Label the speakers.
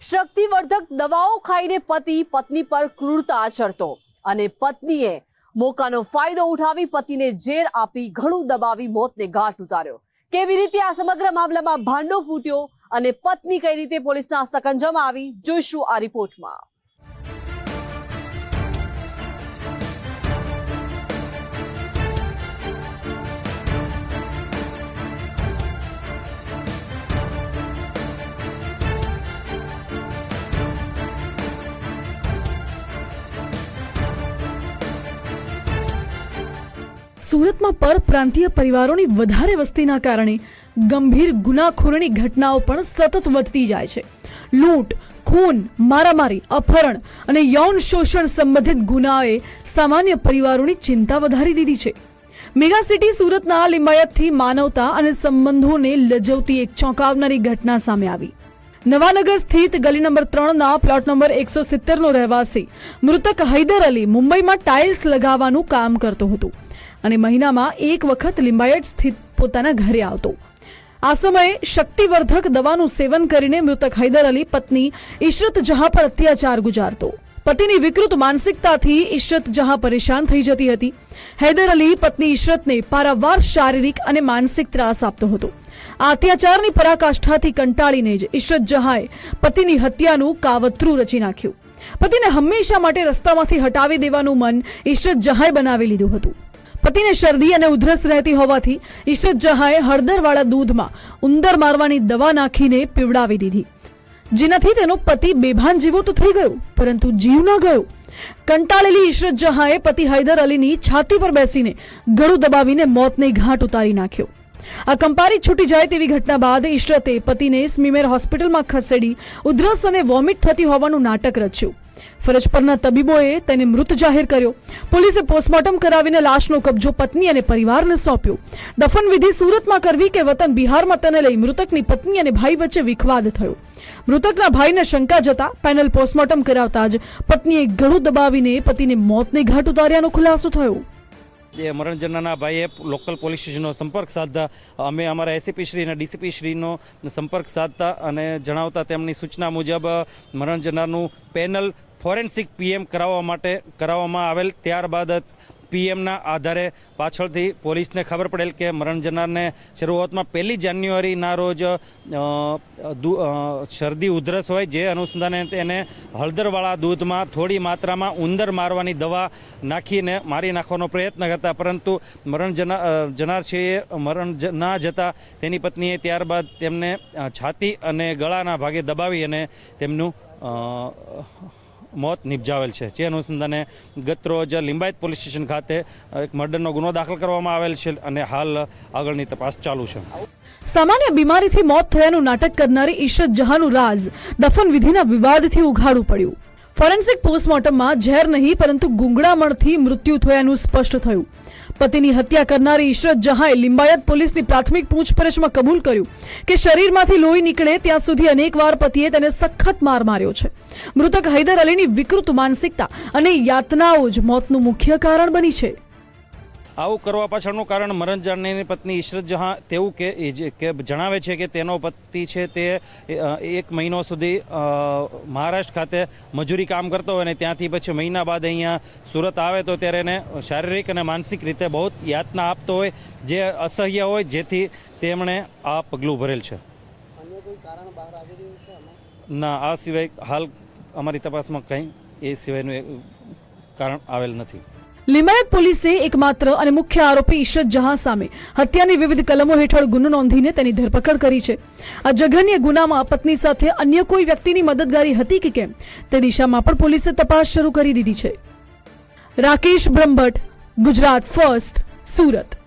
Speaker 1: શક્તિવર્ધક દવાઓ ખાઈને પતિ પત્ની પર ક્રૂરતા આચરતો અને પત્નીએ મોકાનો ફાયદો ઉઠાવી પતિને ઝેર આપી ઘણું દબાવી મોતને ઘાટ ઉતાર્યો. કેવી રીતે આ સમગ્ર મામલામાં ભાંડો ફૂટ્યો અને પત્ની કઈ રીતે પોલીસના સકંજામાં આવી, જોઈશું આ રિપોર્ટમાં.
Speaker 2: સુરતમાં પરપ્રાંતીય પરિવારોની વધારે વસ્તીના કારણે ગંભીર ગુનાખોરીની ઘટનાઓ પણ સતત વધતી જાય છે. લૂંટ, ખૂન, મારામારી, અપહરણ અને યૌન શોષણ સંબંધિત ગુનાઓએ સામાન્ય પરિવારોની ચિંતા વધારી દીધી છે. મેગા સિટી સુરતના લિંબાયતથી માનવતા અને સંબંધોને લજવતી એક ચોંકાવનારી ઘટના સામે આવી. નવાનગર સ્થિત ગલી નંબર ત્રણના પ્લોટ નંબર એકસો સિત્તેરનો રહેવાસી મૃતક હૈદર અલી મુંબઈમાં ટાઇલ્સ લગાવવાનું કામ કરતો હતો. અને મહિનામાં એક વખત લિંબાયત સ્થિત પોતાના ઘરે આવતો. આ સમયે શક્તિવર્ધક દવાનું સેવન કરીને મૃતક હૈદર અલી પત્ની ઇશરત જહાં પર અત્યાચાર ગુજારતો. પતિની વિકૃત માનસિકતાથી ઇશરત જહાં પરેશાન થઈ જતી હતી. હૈદર અલી પત્ની ઇશરતને પારાવાર શારીરિક અને માનસિક ત્રાસ આપતો હતો. આ અત્યાચારની પરાકાષ્ઠાથી કંટાળીને જ ઇશરત જહાંએ પતિની હત્યાનું કાવતરું રચી નાખ્યું. પતિને હંમેશા માટે રસ્તામાંથી હટાવી દેવાનું મન ઇશરત જહાંએ બનાવી લીધું હતું. પતિને શરદી અને ઉધરસ રહેતી હોવાથી ઈશરત જહાએ હળદરવાળા દૂધમાં ઉંદર મારવાની દવા નાખીને પીવડાવી દીધી. જેનાથી તેનો પતિ બેભાન જેવો તો થઈ ગયો, પરંતુ જીવ ન ગયો. કંટાળેલી ઈશરત જહાંએ પતિ હૈદર અલીની છાતી પર બેસીને ગળું દબાવીને મોતને ઘાટ ઉતારી નાખ્યો. આ કંપારી છૂટી જાય તેવી ઘટના બાદ ઈશરતે પતિને સ્મીમેર હોસ્પિટલમાં ખસેડી ઉધરસ અને વોમિટ થતી હોવાનું નાટક રચ્યું. ફરજ પરના તબીબોએ તેને મૃત જાહેર કર્યો. પોલીસે પોસ્ટમોર્ટમ કરાવીને લાશનો કબજો પત્ની અને પરિવારને સોંપ્યો. દફન વિધિ સુરતમાં કરવી કે વતન બિહારમાં તેને લઈ મૃતકની પત્ની અને ભાઈ વચ્ચે વિખવાદ થયો? મૃતકના ભાઈને શંકા જતા પેનલ પોસ્ટમોર્ટમ કરાવતા જ પત્નીએ ગળું દબાવીને પતિને મોતને ઘાટ ઉતાર્યાનો ખુલાસો થયો.
Speaker 3: એ મરણ જનારના ભાઈએ લોકલ પોલીસ સ્ટેશનનો સંપર્ક સાધતા, અમે અમારા એસીપી શ્રી અને ડીસીપી શ્રીનો સંપર્ક સાધતા અને જણાવતા તેમની સૂચના મુજબ મરણ જનારનું પેનલ ફોરેન્સિક પીએમ કરાવવા માટે કરાવવામાં આવેલ, ત્યારબાદ પીએમના આધારે પાછળથી પોલીસને ખબર પડેલ કે મરણ જનારને શરૂઆતમાં પહેલી જાન્યુઆરીના રોજ શરદી ઉધરસ હોય જે અનુસંધાને તેને હળદરવાળા દૂધમાં થોડી માત્રામાં ઉંદર મારવાની દવા નાખીને મારી નાખવાનો પ્રયત્ન કરતા, પરંતુ મરણ જના જનાર છે એ મરણ ના જતા તેની પત્નીએ ત્યારબાદ તેમને છાતી અને ગળાના ભાગે દબાવી અને તેમનું મોત નિપજાવેલ છે. જે અનુસંધાને ગત રોજ લિંબાયત પોલીસ સ્ટેશન ખાતે એક મર્ડરનો ગુનો દાખલ કરવામાં આવેલ છે અને હાલ આગળની તપાસ ચાલુ છે.
Speaker 2: સામાન્ય બીમારીથી મોત થયાનું નાટક કરનારી ઈશરત જહાંનું રાજ દફન વિધિના વિવાદથી ઉઘાડું પડ્યું. ફોરેન્સિક પોસ્ટમોર્ટમમાં ઝેર નહીં, પરંતુ ગુંગળામણથી મૃત્યુ થયાનું સ્પષ્ટ થયું. પતિની હત્યા કરનારી ઈશરત જહાંએ લિંબાયત પોલીસની પ્રાથમિક પૂછપરછમાં કબૂલ કર્યું કે શરીરમાંથી લોહી નીકળે ત્યાં સુધી અનેકવાર પતિએ તેને સખત માર માર્યો છે. મૃતક હૈદર અલીની વિકૃત માનસિકતા અને યાતનાઓ જ મોતનું મુખ્ય કારણ બની છે.
Speaker 3: આવું કરવા પાછળનું કારણ મરણ જાણની પત્ની ઈશરત જહાં તેવું કે જે- કે જણાવે છે કે તેનો પતિ છે તે એક મહિનો સુધી મહારાષ્ટ્ર ખાતે મજૂરી કામ કરતો હોય અને ત્યાંથી પછી મહિના બાદ અહીંયા સુરત આવે તો ત્યારે એને શારીરિક અને માનસિક રીતે બહુ યાતના આપતો હોય જે અસહ્ય હોય જેથી તેમણે આ પગલું ભરેલ છે. ના આ સિવાય હાલ અમારી તપાસમાં કંઈ એ સિવાયનું કારણ આવેલ નથી.
Speaker 2: લિમાયત પોલીસે એકમાત્ર અને મુખ્ય આરોપી ઈશરત જહાં સામે હત્યાની વિવિધ કલમો હેઠળ ગુનો નોંધીને તેની ધરપકડ કરી છે. આ જઘન્ય ગુનામાં પત્ની સાથે અન્ય કોઈ વ્યક્તિની મદદગારી હતી કે કેમ? તે દિશામાં પણ પોલીસે તપાસ શરૂ કરી દીધી છે. રાકેશ બ્રહ્મભટ્ટ, ગુજરાત, ફર્સ્ટ, સુરત.